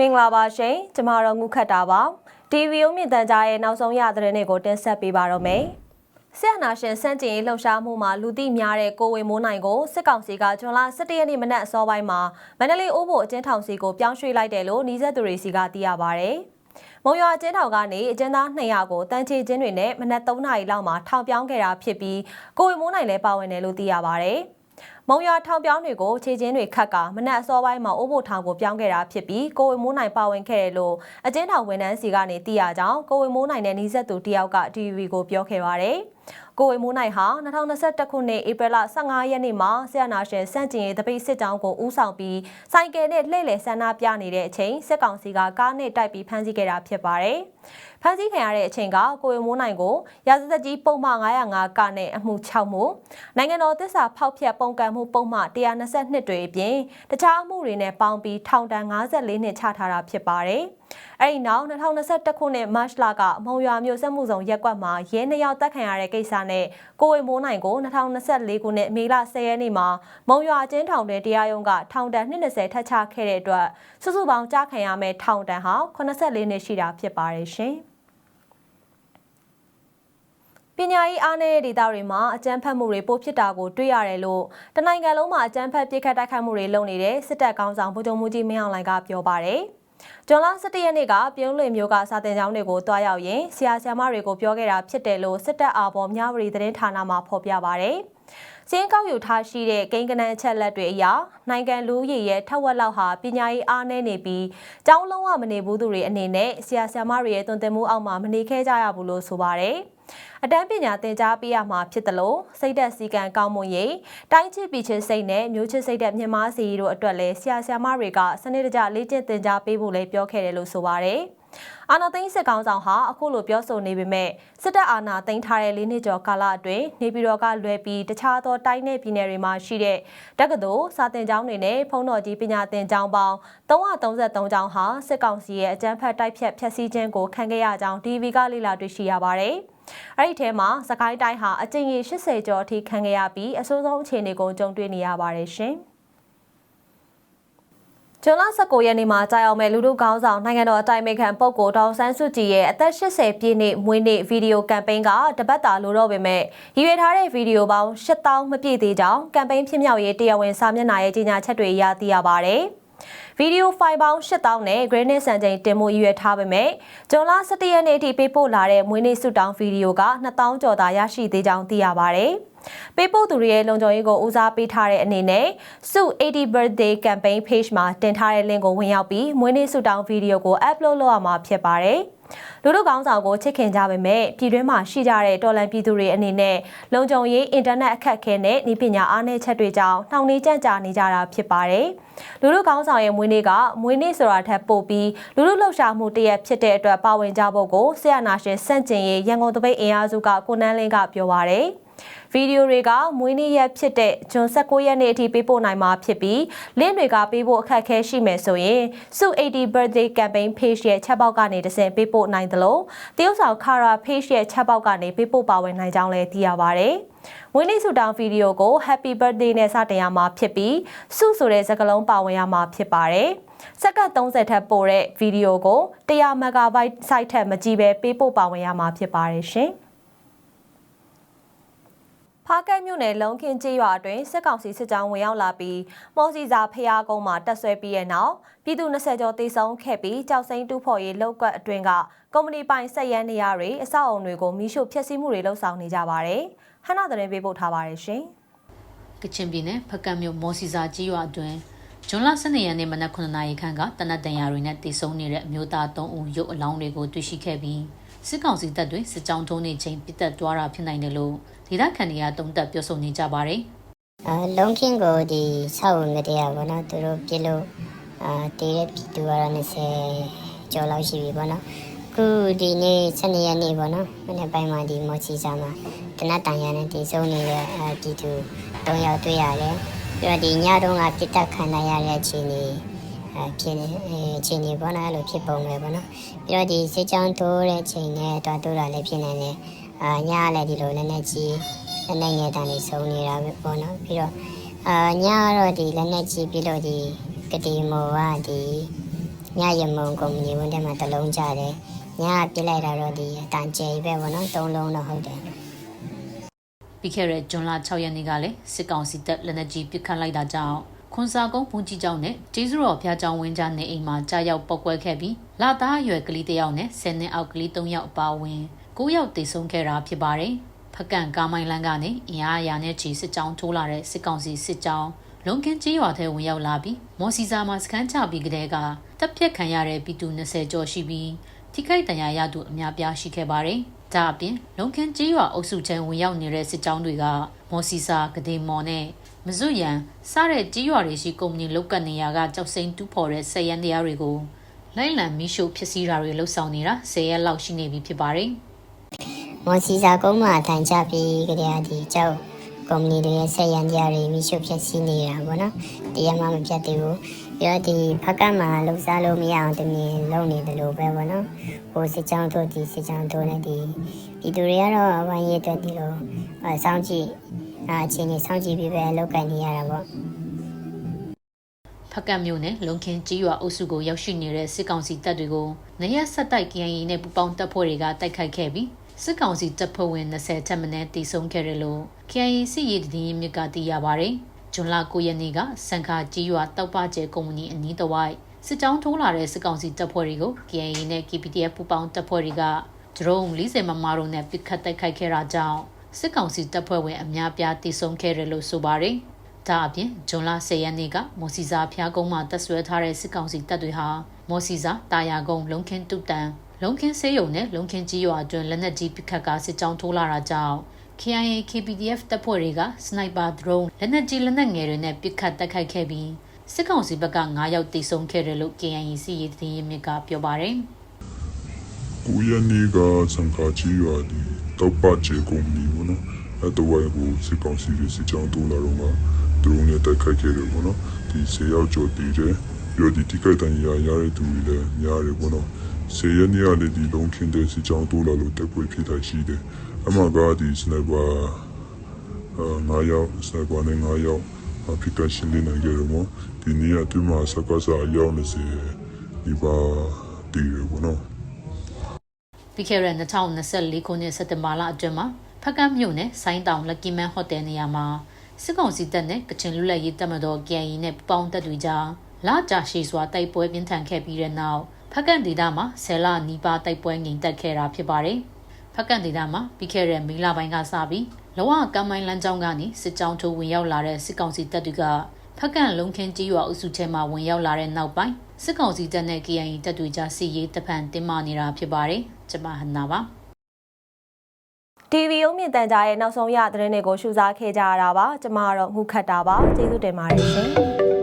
မင်္ဂလာပါရှင်ကျမတို့ငုခတ်တာပါ TV ဥမြင့်တန်ကြားရဲ့နောက်ဆုံးရသတင်းတွေကိုတင်ဆက်ပေးပါတော့မယ်ဆရာနာရှင်စန့်ကျင်ရေးလှုပ်ရှားမှုမှာလူသိများတဲ့ကိုဝေမိုးနိုင်ကိုစစ်ကောင်စီကဇွန်လ17ရက်နေ့မနက်အစောပိုင်းမှာမန္တလေးအိုးဘိုအကျဉ်းထောင်စီကိုပြောင်းရွှေ့လိုက်တယ်လို့နှီးဆက်သူတွေစီကသိရပါဗျ။မုံရွာအကျဉ်းထောင်ကနေအကျဉ်းသား200ကိုတန်းချေချင်းတွေနဲ့မနက်3နာရီလောက်မှာထောင်ပြောင်းခဲ့တာဖြစ်ပြီးကိုဝေမိုးနိုင်လည်းပါဝင်တယ်လို့သိရပါဗျ။မုံရွာထောင်ပြောင်းတွေကိုခြေချင်းတွေခတ်ကာမနက်အစောပိုင်းမှာအိုးဘိုထောင်ကိုပြောင်းခဲ့တာဖြစ်ပြီးကိုဝေမိုးနိုင်ပါဝင်ခဲ့တယ်လို့အကျဉ်းထောင်ဝန်ထမ်းစီကနေသိရကြောင်းကိုဝေမိုးနိုင်နဲ့နှီးဆက်သူတယောက်က TV ကိုပြောခဲ့ပါတယ်။ကိုဝေမိုးနိုင်ဟာ2021ခုနှစ်ဧပြီလ15ရက်နေ့မှာဆရာနာရှင်စန့်ကျင်ရေးတပိတ်စစ်ကြောင်းကိုဦးဆောင်ပြီးစိုင်းကယ်နဲ့လှည့်လည်ဆန္ဒပြနေတဲ့အချိန်စစ်ကောင်စီကကားနဲ့တိုက်ပြီးဖမ်းဆီးခဲ့တာဖြစ်ပါတယ်။ဖမ်းဆီးခံရတဲ့အချိန်ကကိုဝေမိုးနိုင်ကိုရာဇသက်ကြီးပုံမှန်905ကနဲ့အမှု6မှုနိုင်ငံတော်တစ္ဆာဖောက်ဖျက်ပုံကံမှုပုံမှန်122တွေအပြင်တခြားအမှုတွေနဲ့ပေါင်းပြီးထောင်ဒဏ်54နှစ်ချထားတာဖြစ်ပါတယ်။အဲဒီနောက်2021ခုနှစ်မတ်လကမုံရွာမြို့စက်မှုဆောင်ရက်ကွက်မှာရဲနှစ်ယောက်တပ်ခံရတဲ့ကိစ္စနဲ့ကိုဝေမိုးနိုင်ကို2024ခုနှစ်မေလ10ရက်နေ့မှာမုံရွာအကျဉ်းထောင်တွင်တရားရုံးကထောင်ဒဏ်20ထပ်ချခဲ့တဲ့အတွက်စုစုပေါင်းကြားခံရမယ့်ထောင်ဒဏ်ဟာ84နှစ်ရှိတာဖြစ်ပါတယ်ရှင်။ ပညာရေးအားနည်းတဲ့ဒေသတွေမှာအကြမ်းဖက်မှုတွေပိုဖြစ်တာကိုတွေ့ရတယ်လို့တနိုင်ငံလုံးမှာအကြမ်းဖက်ပြစ်ခတ်တိုက်ခိုက်မှုတွေလုပ်နေတဲ့စစ်တပ်ကောင်းဆောင်ဗိုလ်ချုပ်မှုကြီးမင်းအောင်လှိုင်ကပြောပါတယ်။ဂျွန်လ17ရက်နေ့ကပြုံးလွေမျိုးကစာတင်ကျောင်းတွေကိုတွားရောက်ရင်ဆရာဆရာမတွေကိုပြောခဲ့တာဖြစ်တယ်လို့စစ်တပ်အာဘော်မြဝတီသတင်းဌာနမှဖော်ပြပါတယ်။စင်းကောက်ယူထားရှိတဲ့ကိန်းကနန်းအချက်လက်တွေအရနိုင်ငံလူရည်ရဲ့ထက်ဝက်လောက်ဟာပညာရေးအားနည်းနေပြီးကျောင်းလုံးဝမနေဘူးသူတွေအနေနဲ့ဆရာဆရာမတွေရဲ့တွင်တင်မှုအောက်မှာမနေခဲ့ကြရဘူးလို့ဆိုပါတယ်။ အတန်းပညာသင်ကြားပေးရမှာဖြစ်တယ်လို့စိတ်သက်စည်းကံကောင်းမွန်ရေးတိုင်းချစ်ပြည်ချစ်စိတ်နဲ့မျိုးချစ်စိတ်တဲ့မြင်မာစီတို့အတွက်လည်းဆရာဆရာမတွေကစနစ်တကျလေ့ကျင့်သင်ကြားပေးဖို့လည်းပြောခဲ့တယ်လို့ဆိုပါတယ်။အာနာသိန်းစစ်ကောင်ဆောင်ဟာအခုလိုပြောဆိုနေပေမဲ့စစ်တပ်အာဏာသိမ်းထားတဲ့၄နှစ်ကျော်ကာလအတွင်းနေပြည်တော်ကလွယ်ပြီးတခြားသောတိုင်းနယ်ပြည်နယ်တွေမှာရှိတဲ့တက္ကသိုလ်စာသင်ကျောင်းတွေနဲ့ဖုံးတော်ကြီးပညာသင်ကျောင်းပေါင်း333ကျောင်းဟာစစ်ကောင်စီရဲ့အကြမ်းဖက်တိုက်ဖြတ်ဖျက်ဆီးခြင်းကိုခံခဲ့ရကြောင်း DV ကလေ့လာတွေ့ရှိရပါတယ်။ အဲ့ဒီထဲမှာစကိုင်းတိုင်းဟာအကြိမ်ကြီး80ကျော်အထိခံခဲ့ရပြီးအဆိုးဆုံးအခြေအနေကိုကြုံတွေ့နေရပါတယ်ရှင်။ကျွလ19ရက်နေ့မှာကြာရောက်မဲ့လူထုကောင်းဆောင်နိုင်ငံတော်အတိုင်ပင်ခံပုဂ္ဂိုလ်ဒေါက်ဆန်းစုကြည်ရဲ့အသက်80ပြည့်နှစ်မွေးနေ့ဗီဒီယိုကမ်ပိန်းကတပတ်တာလိုတော့ပေမဲ့ရည်ရွယ်ထားတဲ့ဗီဒီယိုပေါင်း8000မပြည့်သေးကြောင်းကမ်ပိန်းဖြစ်မြောက်ရေးတရားဝင်စာမျက်နှာရဲ့ကြေညာချက်တွေအရသိရပါဗျ။ ဗီဒီယိုဖိုင်ပေါင်း8000နဲ့ Granite စံချိန်တင်မှုရည်ရွယ်ထားပေမဲ့ဂျွန်လ17ရက်နေ့အထိပေးပို့လာတဲ့မွေးနေ့ဆုတောင်းဗီဒီယိုက2000ကျော်သာရရှိသေးကြောင်းသိရပါဗျ။ပေးပို့သူတွေရဲ့လုံခြုံရေးကိုဦးစားပေးထားတဲ့အနေနဲ့စု80 birthday campaign page မှာတင်ထားတဲ့ link ကိုဝင်ရောက်ပြီးမွေးနေ့ဆုတောင်းဗီဒီယိုကို upload လုပ်ရမှာဖြစ်ပါတယ်။ လူလူကောင်းဆောင်ကိုချစ်ခင်ကြပေမဲ့ပြည်တွင်းမှာရှိကြတဲ့တော်လန်ပြည်သူတွေအနေနဲ့လုံခြုံရေးအင်တာနက်အခက်အခဲနဲ့ဤပညာအားနည်းချက်တွေကြောင့်နှောင့်နှေးကြန့်ကြာနေကြတာဖြစ်ပါတယ်။လူလူကောင်းဆောင်ရဲ့မွေးနေ့ကမွေးနေ့ဆိုတာထက်ပိုပြီးလူလူလှုပ်ရှားမှုတရက်ဖြစ်တဲ့အတွက်ပါဝင်ကြဖို့ကိုဆရာနာရှင်စန့်ကျင်ရေးရန်ကုန်တပိတ်အင်အားစုကကိုနန်းလင်းကပြောပါရယ်။ ဗီဒီယိုတွေကမွေးနေ့ရက်ဖြစ်တဲ့ဂျွန်16ရက်နေ့အထိပေးပို့နိုင်မှာဖြစ်ပြီးလင့်တွေကပေးဖို့အခက်အခဲရှိမယ်ဆိုရင်စု80 birthday campaign page ရဲ့ချက်ပေါက်ကနေတစ်ဆင့်ပေးပို့နိုင်သလိုတရုတ်ဆောင် Kara page ရဲ့ချက်ပေါက်ကနေပေးပို့ပါဝင်နိုင်ကြောင်းလည်းသိရပါဗျ။ဝင်းလေးဆူတောင်းဗီဒီယိုကို Happy Birthday နဲ့စတင်ရမှာဖြစ်ပြီးစုဆိုတဲ့စကားလုံးပါဝင်ရမှာဖြစ်ပါတယ်။စက္ကန့်30ထက်ပိုတဲ့ဗီဒီယိုကို100 MB site ထက်မကြီးပဲပေးပို့ပါဝင်ရမှာဖြစ်ပါတယ်ရှင်။ ဖားကဲမြို့နယ်လုံခင်ကျေးရွာအတွင်းစစ်ကောင်စီစစ်ကြောင်းဝင်ရောက်လာပြီးမော်စီစာဖျားကုန်းမှာတက်ဆွဲပြီးတဲ့နောက်ပြည်သူ20ကျော်တေဆုံးခဲ့ပြီးကြောက်စိမ့်တူဖို့ရေးလောက်ကွက်အတွင်းကကုမ္ပဏီပိုင်ဆက်ရန်နေရာတွေအဆောက်အုံတွေကိုမိရှို့ဖျက်ဆီးမှုတွေလှုပ်ဆောင်နေကြပါတယ်။ဟန်နာသတင်းပေးပို့ထားပါတယ်ရှင်။ကချင်ပြည်နယ်ဖကတ်မြို့မော်စီစာကြီးရွာအတွင်းဂျွန်လ12ရက်နေ့မနက်9:00နာရီခန့်ကတနတ်တန်ရာတွေနဲ့တည်ဆုံနေတဲ့အမျိုးသား3ဦးရုပ်အလောင်းတွေကိုတွေ့ရှိခဲ့ပြီး စစ်ကောင်စီတပ်တွေစစ်ကြောင်းထုံးနေချိန်ပြစ်တက်သွားတာဖြစ်နိုင်တယ်လို့ဒေသခံတွေကတုံ့တက်ပြောဆိုနေကြပါတယ်။အာလုံးခင်းကိုဒီဆောက်ဝင်မတရားဘောနော်သူတို့ပြလို့အာတည်တဲ့ပြည်သူကတော့20ကျော်လောက်ရှိပြီဘောနော်ခုဒီနေ့7ရက်နေ့ဘောနော်မနေ့ပိုင်းမှာဒီမော်ချီစာမှာတနတ်တန်ရနဲ့တည်ဆုံးနေတဲ့အာပြည်သူ၃ယောက်တွေ့ရတယ်ပြီးတော့ဒီညတုန်းကပြစ်တက်ခံရတဲ့အခြေအနေအ ဖြစ်အခြေအနေဘောနော်အဲ့လိုဖြစ်ပုံပဲဘောနော်ပြီးတော့ဒီစစ်ကြောင်းတိုးတဲ့ချိန်နဲ့တွားတိုးတာလည်းဖြစ်နေတယ်အာညလည်းဒီလိုလည်းနဲ့ကြီးလက်နဲ့ငယ်တန်လေးဆုံးနေတာပဲပေါ့နော်ပြီးတော့အာညကတော့ဒီလက်နဲ့ကြီးပြီးတော့ဒီကတိမောကဒီညရမုံကုမ္ပဏီဝန်ထဲမှာတစ်လုံးကြတယ်ညကပြစ်လိုက်တာတော့ဒီအတန်ကျယ်ပဲပေါ့နော်သုံးလုံးတော့ဟုတ်တယ်ပြီးခဲ့တဲ့ဇွန်လ6ရက်နေ့ကလည်းစစ်ကောင်စီတပ်လက်နက်ကြီးပစ်ခတ်လိုက်တာကြောင့် ခွန်စာကုန်းဘုံကြီးကျောင်းနဲ့ကျေးဇူးတော်ဘုရားကျောင်းဝင်းကြားနေအိမ်မှာကြားရောက်ပောက်ကွဲခဲ့ပြီးလာသားအရွယ်ကလေးတစ်ယောက်နဲ့10နှစ်အောက်ကလေး3ယောက်အပါအဝင်9ယောက်တေဆုံးခဲ့တာဖြစ်ပါတယ်။ဖကန့်ကားမိုင်းလန်းကနေအင်အားအရာနဲ့ချီစစ်ကြောင်းထိုးလာတဲ့စစ်ကောင်စီစစ်ကြောင်းလုံကင်းကြီးရွာထဲဝင်ရောက်လာပြီးမော်စီစာမှာစခန်းချပြီးကတည်းကတပ်ဖြတ်ခံရတဲ့ပြည်သူ20ကျော်ရှိပြီးထိခိုက်ဒဏ်ရာရသူအများပြားရှိခဲ့ပါတယ်။ဒါအပြင်လုံခင်းကြီးရွာအုပ်စုချဲဝင်ရောက်နေတဲ့စစ်ကြောင်းတွေကမော်စီစာကဒေမော်နဲ့ မဇွရန်စတဲ့ကြီးရွာတွေရှိကုမ္ပဏီလောက်ကနေရာကကြောက်စိမ်းတူးဖော်တဲ့ဆက်ရန်တရားတွေကိုလိုက်လံမီးရှို့ဖြစ်စည်းတာတွေလှုပ်ဆောင်နေတာ10ရက်လောက်ရှိနေပြီဖြစ်ပါတယ်။မော်စီစာကုန်းမှာတန်ကြပြီးကြတဲ့ဒီကျောက်ကုမ္ပဏီတွေရဲ့ဆက်ရန်တရားတွေမိရှုဖြစ်စီနေတာပေါ့နော်တရားမှမပြတ်သေးဘူးပြီးတော့ဒီဖက်ကမှာလှုပ်ရှားလို့မရအောင်တမင်လုပ်နေတယ်လို့ပဲပေါ့နော်ဟိုစစ်ကြောင်းတို့ဒီစစ်ကြောင်းတို့နဲ့ဒီဒီသူတွေကတော့ဝိုင်းရတဲ့ဒီလိုအဲစောင့်ကြည့် အချင်းကြီးစောင့်ကြည့်ပြီးပဲလောက်ကန်နေရတာပေါ့ဖက်ကတ်မြို့နယ်လုံခင်ကြီးရွာအုပ်စုကိုရောက်ရှိနေတဲ့စစ်ကောင်စီတပ်တွေကိုနရက်ဆက်တိုက် KNY နဲ့ပူးပေါင်းတပ်ဖွဲ့တွေကတိုက်ခိုက်ခဲ့ပြီးစစ်ကောင်စီတပ်ဖွဲ့ဝင်20ထက်မနည်းတိစုံခဲ့တယ်လို့ KNY စစ်ရေးတည်င်းမြစ်ကသိရပါဗျ။ဇွန်လ9ရက်နေ့ကစံခါကြီးရွာတောက်ပကျဲကုမ္ပဏီအနီးတစ်ဝိုက်စစ်ကြောင်းထိုးလာတဲ့စစ်ကောင်စီတပ်ဖွဲ့တွေကို KNY နဲ့ KPDF ပူးပေါင်းတပ်ဖွဲ့တွေကဒရုန်း40မမတို့နဲ့ပစ်ခတ်တိုက်ခိုက်ခဲ့တာကြောင့် စစ်ကောင်စီတပ်ဖွဲ့ဝင်အများပြားတိစုံခဲ့တယ်လို့ဆိုပါတယ်။ဒါအပြင်ဂျွန်လ10ရက်နေ့ကမော်စီစာဖျားကုန်းမှာတပ်ဆွဲထားတဲ့စစ်ကောင်စီတပ်တွေဟာမော်စီစာတာယာကုန်းလုံခင်းတုတန်လုံခင်းဆေးရုံနဲ့လုံခင်းကြီးရွာအတွင်းလက်နက်ကြီးပစ်ခတ်ကစစ်ကြောင်းထိုးလာတာကြောင့် KIA KPDF တပ်ဖွဲ့တွေကစနိုက်ပါဒရုန်းလက်နက်ကြီးလက်နက်ငယ်တွေနဲ့ပစ်ခတ်တိုက်ခိုက်ခဲ့ပြီးစစ်ကောင်စီဘက်က9ယောက်တိစုံခဲ့တယ်လို့ KIA စီရေးတည်ရမြစ်ကပြောပါတယ်ကိုရနေကစံခါချီရွာဒီတောက်ပတ်ချေကုမ္ပဏီပေါ့နော် အဲတဝိုင်ကိုစစ်ကောင်စီတွေစစ်ကြောင်းတိုးလာတော့မှဒရုန်းနဲ့တိုက်ခိုက်ခဲ့တယ်ပေါ့နော်ဒီဆေရောက်ကျော်တည်တယ်ပြီးတော့ဒီတိကိတ်တန်ရာရတဲ့သူတွေလည်းများတယ်ပေါ့နော်ဆေရနေရလေဒီလုံးခင်းတဲ့စစ်ကြောင်းတိုးလာလို့တက်ပွေဖြစ်တာရှိတယ်အမှကဒီစနိုက်ပါအာ9ယောက်စနိုက်ပါနဲ့9ယောက်အဖိကရှင်လေးနိုင်ကြတယ်ပေါ့ဒီနေ့ကသူမှစကားစားရောက်နေစေဒီပါတည်တယ်ပေါ့နော်ပြီးခဲ့တဲ့2024ခုနှစ်စက်တင်ဘာလအတွင်းမှာ ဖက်ကတ်မြို့နယ်ဆိုင်းတောင်လက်ကီမန်ဟိုတယ်နေရာမှာစစ်ကောင်စီတပ်နဲ့ကချင်လူလက်ရေးတပ်မတော် KNY နဲ့ပူးပေါင်းတပ်တွေကြားလာကြရှိစွာတိုက်ပွဲပြင်းထန်ခဲ့ပြီးတဲ့နောက်ဖက်ကတ်ဒေသမှာဆယ်လနီးပါးတိုက်ပွဲငြိမ်သက်ခဲ့တာဖြစ်ပါတယ်။ဖက်ကတ်ဒေသမှာပြီးခဲ့တဲ့မေလပိုင်းကစပြီးလောကကမ်းမိုင်းလမ်းကြောင်းကနေစစ်ကြောင်းထိုးဝင်ရောက်လာတဲ့စစ်ကောင်စီတပ်တွေကဖက်ကန့်လုံခင်းကြီးရွာအုပ်စုထဲမှာဝင်ရောက်လာတဲ့နောက်ပိုင်းစစ်ကောင်စီတပ်နဲ့ KNY တပ်တွေကြားစစ်ရေးတပ်ဖန်တင်းမာနေတာဖြစ်ပါတယ်။ကျွန်မဟန်နာပါ TV ရုံးမြင့်တန်ကြားရဲ့နောက်ဆုံးရသတင်းတွေကိုရှုစားခဲ့ကြရတာပါကျမကတော့ငုခတ်တာပါကျေးဇူးတင်ပါတယ်ရှင်